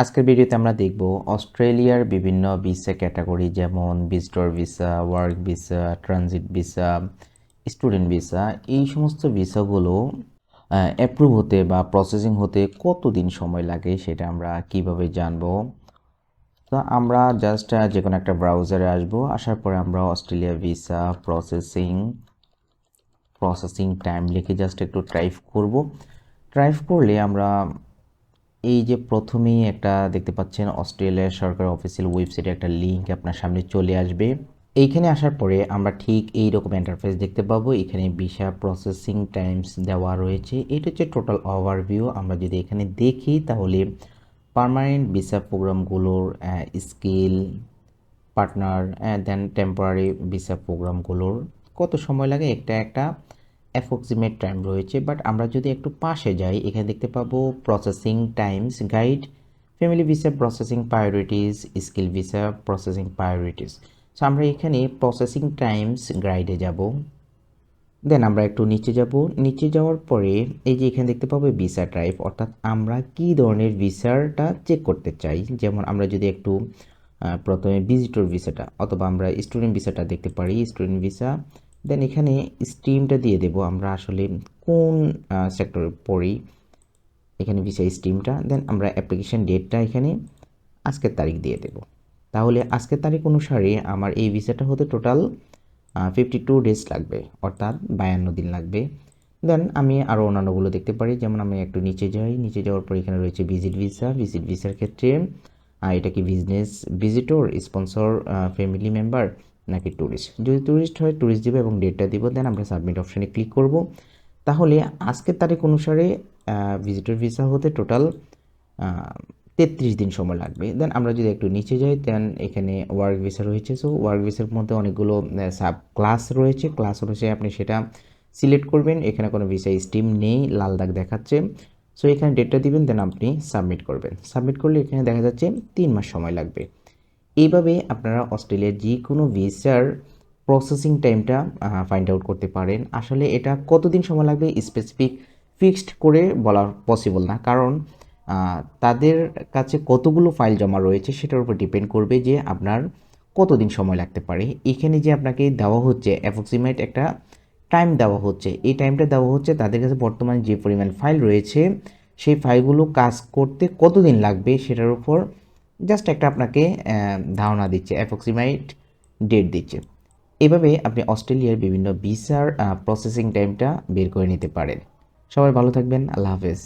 আজকের ভিডিওতে আমরা দেখব অস্ট্রেলিয়ার বিভিন্ন ভিসা ক্যাটাগরি যেমন visitor visa work visa transit visa student visa এই সমস্ত ভিসাগুলো অ্যাপ্রুভ হতে বা প্রসেসিং হতে কতদিন সময় লাগে সেটা আমরা কীভাবে জানব? তো আমরা জাস্ট যে কোনো একটা ব্রাউজারে আসব, আসার পরে আমরা Australia visa processing processing time লিখে জাস্ট একটু ট্রাইভ করব। ট্রাইভ করলে আমরা এই যে প্রথমেই একটা দেখতে পাচ্ছেন অস্ট্রেলিয়া সরকার অফিসিয়াল ওয়েবসাইটে একটা লিঙ্ক আপনার সামনে চলে আসবে। এইখানে আসার পরে আমরা ঠিক এই রকম ইন্টারফেস দেখতে পাবো। এখানে ভিসা প্রসেসিং টাইমস দেওয়া রয়েছে। এটা হচ্ছে টোটাল ওভারভিউ আমরা যদি এখানে দেখি তাহলে permanent visa প্রোগ্রামগুলোর skill partner then temporary visa প্রোগ্রামগুলোর কত সময় লাগে? একটা একটা। অ্যাপ্রক্সিমেট টাইম রয়েছে বাট আমরা যদি একটু পাশে যাই, এখানে দেখতে পাবো processing times guide family visa processing priorities skill visa processing priorities so আমরা এখানে প্রসেসিং টাইমস গাইডে যাব। দেন আমরা একটু নিচে যাব। নিচে যাওয়ার পরে এই যে এখানে দেখতে পাবো ভিসা টাইপ অর্থাৎ আমরা কি ধরনের ভিসাটা চেক করতে চাই? যেমন আমরা যদি একটু প্রথমে ভিজিটর ভিসাটা অথবা আমরা স্টুডেন্ট ভিসাটা দেখতে পারি। স্টুডেন্ট ভিসা দেন এখানে স্ট্রিমটা দিয়ে দেব। আমরা আসলে কোন সেক্টরে পড়ি, এখানে ভিসা স্ট্রিমটা দেন আমরা অ্যাপ্লিকেশন ডেটটা এখানে আজকের তারিখ দিয়ে দেব। তাহলে আজকের তারিখ অনুসারে আমার এই ভিসাটা হতে টোটাল ফিফটি টু ডেজ লাগবে, অর্থাৎ বায়ান্ন দিন লাগবে। দেন আমি আরও অন্যান্যগুলো দেখতে পারি। যেমন আমি একটু নিচে যাই। নিচে যাওয়ার পর এখানে রয়েছে ভিজিট ভিসা ভিজিট ভিসার ক্ষেত্রে এটা কি business visitor sponsor family member নাকি ট্যুরিস্ট যদি ট্যুরিস্ট হয় ট্যুরিস্ট দিব এবং ডেটটা দিব দেন আমরা সাবমিট অপশানে ক্লিক করব। তাহলে আজকের তারিখ অনুসারে ভিজিটর ভিসা হতে টোটাল তেত্রিশ দিন সময় লাগবে। দেন আমরা যদি একটু নিচে যাই দেন এখানে ওয়ার্ক ভিসা রয়েছে। সো ওয়ার্ক ভিসার মধ্যে অনেকগুলো সাব ক্লাস রয়েছে। ক্লাস অনুযায়ী আপনি সেটা সিলেক্ট করবেন। এখানে কোনো ভিসা স্টিম নেই, লাল দাগ দেখাচ্ছে। সো এখানে ডেটটা দিবেন দেন আপনি সাবমিট করবেন। সাবমিট করলে এখানে দেখা যাচ্ছে তিন মাস সময় লাগবে। এইভাবে আপনারা অস্ট্রেলিয়ার যে কোনো ভিসার প্রসেসিং টাইমটা ফাইন্ড আউট করতে পারেন। আসলে এটা কতদিন সময় লাগবে স্পেসিফিক ফিক্সড করে বলা পসিবল না। কারণ তাদের কাছে কতগুলো ফাইল জমা রয়েছে সেটার উপর ডিপেন্ড করবে যে আপনার কতদিন সময় লাগতে পারে। এখানে যে আপনাকে দেওয়া হচ্ছে অ্যাপ্রক্সিমেট একটা টাইম দেওয়া হচ্ছে, এই টাইমটা দেওয়া হচ্ছে তাদের কাছে বর্তমানে যে পরিমাণ ফাইল রয়েছে, সেই ফাইলগুলো কাজ করতে কতদিন লাগবে সেটার উপর জাস্ট একটা আপনাকে ধারণা দিচ্ছে অ্যাপ্রক্সিমেট ডেট দিচ্ছে। এভাবে আপনি অস্ট্রেলিয়ার বিভিন্ন ভিসার প্রসেসিং টাইমটা বের করে নিতে পারেন। সবাই ভালো থাকবেন, আল্লাহ হাফেজ।